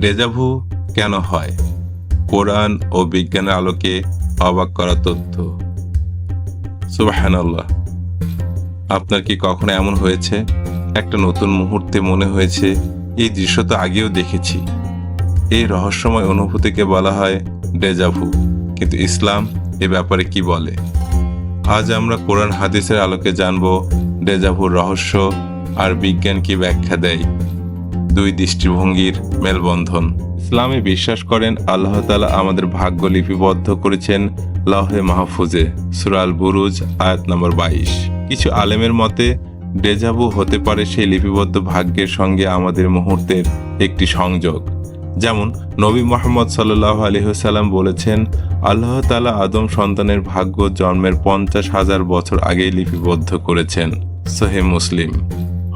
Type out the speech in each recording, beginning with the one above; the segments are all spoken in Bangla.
ডেজাভু কেন হয়? কোরআন ও বিজ্ঞানের আলোকে অবাক করা তথ্য। সুবাহানাল্লাহ। আপনার কি কখনো এমন হয়েছে? একটা নতুন মুহূর্তে মনে হয়েছে, এই দৃশ্য তো আগেও দেখেছি। এই রহস্যময় অনুভূতিকে বলা হয় ডেজাভু কিন্তু ইসলাম এ ব্যাপারে কি বলে? আজ আমরা কোরআন হাদিসের আলোকে জানব ডেজাভুর রহস্য আর বিজ্ঞান কি ব্যাখ্যা দেয়। দুই দৃষ্টিভঙ্গির মেলবন্ধন। ইসলামে বিশ্বাস করেন, আল্লাহ তালা আমাদের ভাগ্য লিপিবদ্ধ করেছেন লহে মাহফুজে। সুরাল বুরুজ আয়াত নম্বর বাইশ। কিছু আলেমের মতে ডেজাবু হতে পারে সেই লিপিবদ্ধ ভাগ্যের সঙ্গে আমাদের মুহূর্তের একটি সংযোগ। যেমন, নবী মোহাম্মদ সাল্লাহ আলহিহাল্লাম বলেছেন, আল্লাহ তালা আদম সন্তানের ভাগ্য জন্মের পঞ্চাশ হাজার বছর আগেই লিপিবদ্ধ করেছেন। সোহে মুসলিম।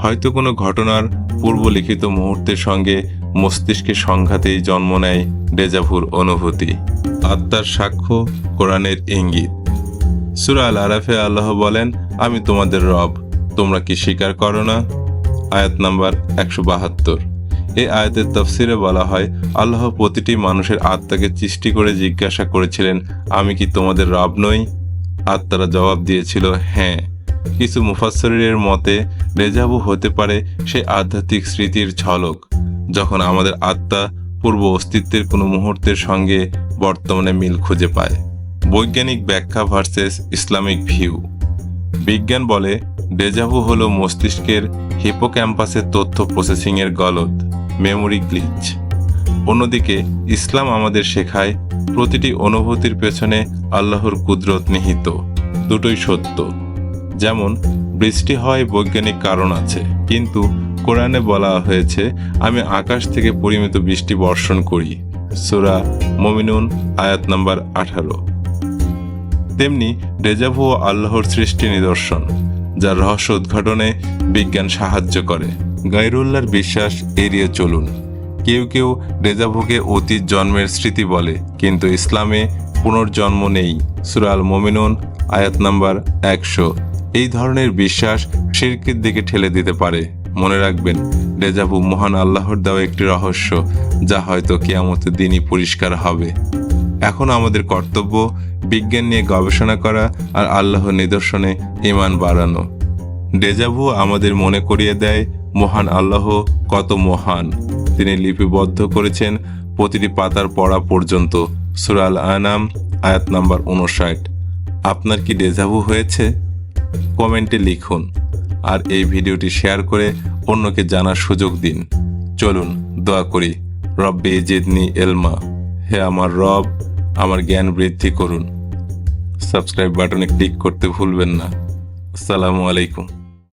হয়তো কোনো ঘটনার পূর্বলিখিত মুহূর্তের সঙ্গে মস্তিষ্কের সংঘাতেই জন্ম নেয় ডেজাভুর অনুভূতি। আত্মার সাক্ষ্য, কোরআনের ইঙ্গিত। সুরা আল আরাফে আল্লাহ বলেন, আমি তোমাদের রব, তোমরা কি স্বীকার করো না? আয়াত নাম্বার একশো বাহাত্তর। এই আয়াতের তফসিরে বলা হয়, আল্লাহ প্রতিটি মানুষের আত্মাকে সৃষ্টি করে জিজ্ঞাসা করেছিলেন, আমি কি তোমাদের রব নই আত্মারা জবাব দিয়েছিল হ্যাঁ। কিছু মুফাসসিরের মতে রেজাবু হতে পারে সে আধ্যাত্মিক স্মৃতির ঝলক, যখন আমাদের আত্মা পূর্ব অস্তিত্বের কোনো মুহূর্তের সঙ্গে বর্তমানে মিল খুঁজে পায়। বৈজ্ঞানিক ব্যাখ্যা ভার্সেস ইসলামিক ভিউ বিজ্ঞান বলে ডেজাভু হল মস্তিষ্কের হিপোক্যাম্পাসের তথ্য প্রসেসিংয়ের গলদ মেমোরি গ্লিচ অন্যদিকে, ইসলাম আমাদের শেখায় প্রতিটি অনুভূতির পেছনে আল্লাহর কুদরত নিহিত, দুটোই সত্য। যেমন, বৃষ্টি হয় বৈজ্ঞানিক কারণ আছে, কিন্তু কোরআনে বলা হয়েছে, আমি আকাশ থেকে পরিমিত বৃষ্টি বর্ষণ করি। সুরা মমিনুন, আয়াত নাম্বার আঠারো। তেমনি ডেজাভু ও আল্লাহর সৃষ্টি নিদর্শন, যার রহস্য উদ্ঘাটনে বিজ্ঞান সাহায্য করে। গাইরুল্লাহর বিশ্বাস এড়িয়ে চলুন। কেউ কেউ ডেজাভুকে অতীত জন্মের স্মৃতি বলে, কিন্তু ইসলামে পুনর্জন্ম নেই। সুরাল মোমিনুন, আয়াত নাম্বার একশো। এই ধরনের বিশ্বাস শিরকের দিকে ঠেলে দিতে পারে। মনে রাখবেন ডেজাভু মহান আল্লাহর দেওয়া একটি রহস্য, যা হয়তো কেয়ামতের দিনই পরিষ্কার হবে। এখন আমাদের কর্তব্য, বিজ্ঞান নিয়ে গবেষণা করা আর আল্লাহর নিদর্শনে ইমান বাড়ানো। ডেজাভু আমাদের মনে করিয়ে দেয়, মহান আল্লাহ কত মহান। তিনি লিপিবদ্ধ করেছেন প্রতিটি পাতার পড়া পর্যন্ত সুরাল আনাম আয়াত নাম্বার উনষাট আপনার কি ডেজাভু হয়েছে? কমেন্টে লিখুন আর এই ভিডিওটি শেয়ার করে অন্যকে জানার সুযোগ দিন। চলুন দোয়া করি, রব্বে জেদনি এলমা। হে আমার রব, আমার জ্ঞান বৃদ্ধি করুন। সাবস্ক্রাইব বাটনে ক্লিক করতে ভুলবেন না। আসসালামু আলাইকুম।